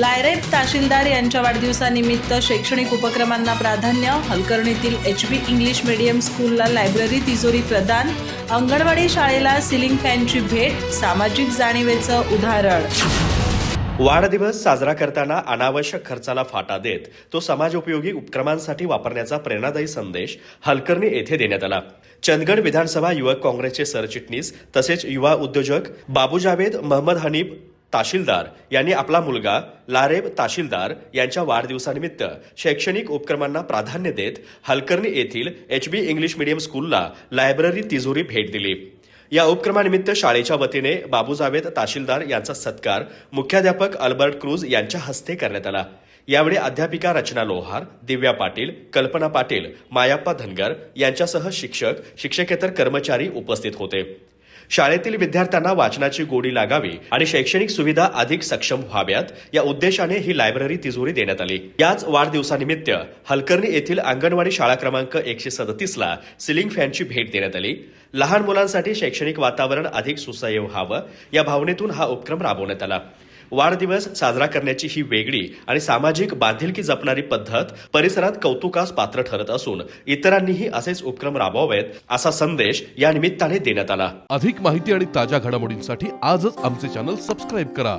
लायरेप तहसीलदार यांच्या वाढदिवसानिमित्त शैक्षणिक उपक्रमांना प्राधान्य हलकर्णीतील एच बी इंग्लिश मीडियम स्कूलला लायब्ररी तिजोरी प्रदान अंगणवाडी शाळेला सिलिंग फॅनची भेट सामाजिक जाणीवेचं उदाहरण. वाढदिवस साजरा करताना अनावश्यक खर्चाला फाटा देत तो समाजोपयोगी उपक्रमांसाठी वापरण्याचा प्रेरणादायी संदेश हलकर्णी येथे देण्यात आला. चंदगड विधानसभा युवक काँग्रेसचे सरचिटणीस तसेच युवा उद्योजक बाबू जावेद महम्मद हनीफ ताशीलदार यांनी आपला मुलगा लारेब ताशीलदार यांच्या वाढदिवसानिमित्त शैक्षणिक उपक्रमांना प्राधान्य देत हलकर्णी येथील एच बी इंग्लिश मीडियम स्कूलला लायब्ररी तिजोरी भेट दिली. या उपक्रमानिमित्त शाळेच्या वतीने बाबू जावेद ताशीलदार यांचा सत्कार मुख्याध्यापक अल्बर्ट क्रूज यांच्या हस्ते करण्यात आला. यावेळी अध्यापिका रचना लोहार दिव्या पाटील कल्पना पाटील मायाप्पा धनगर यांच्यासह शिक्षक शिक्षकेतर कर्मचारी उपस्थित होते. शाळेतील विद्यार्थ्यांना वाचनाची गोडी लागावी आणि शैक्षणिक सुविधा अधिक सक्षम व्हाव्यात या उद्देशाने ही लायब्ररी तिजोरी देण्यात आली. याच वाढदिवसानिमित्त हलकर्णी येथील अंगणवाडी शाळा क्रमांक एकशे सदतीसला सिलिंग फॅनची भेट देण्यात आली. लहान मुलांसाठी शैक्षणिक वातावरण अधिक सुसह्य व्हावं या भावनेतून हा उपक्रम राबवण्यात आला. वाढदिवस साजरा करण्याची ही वेगळी आणि सामाजिक बांधिलकी जपणारी पद्धत परिसरात कौतुकास पात्र ठरत असून इतरांनीही असेच उपक्रम राबवावेत असा संदेश या निमित्ताने देण्यात आला. अधिक माहिती आणि ताज्या घडामोडींसाठी आजच आमचे चॅनल सबस्क्राईब करा.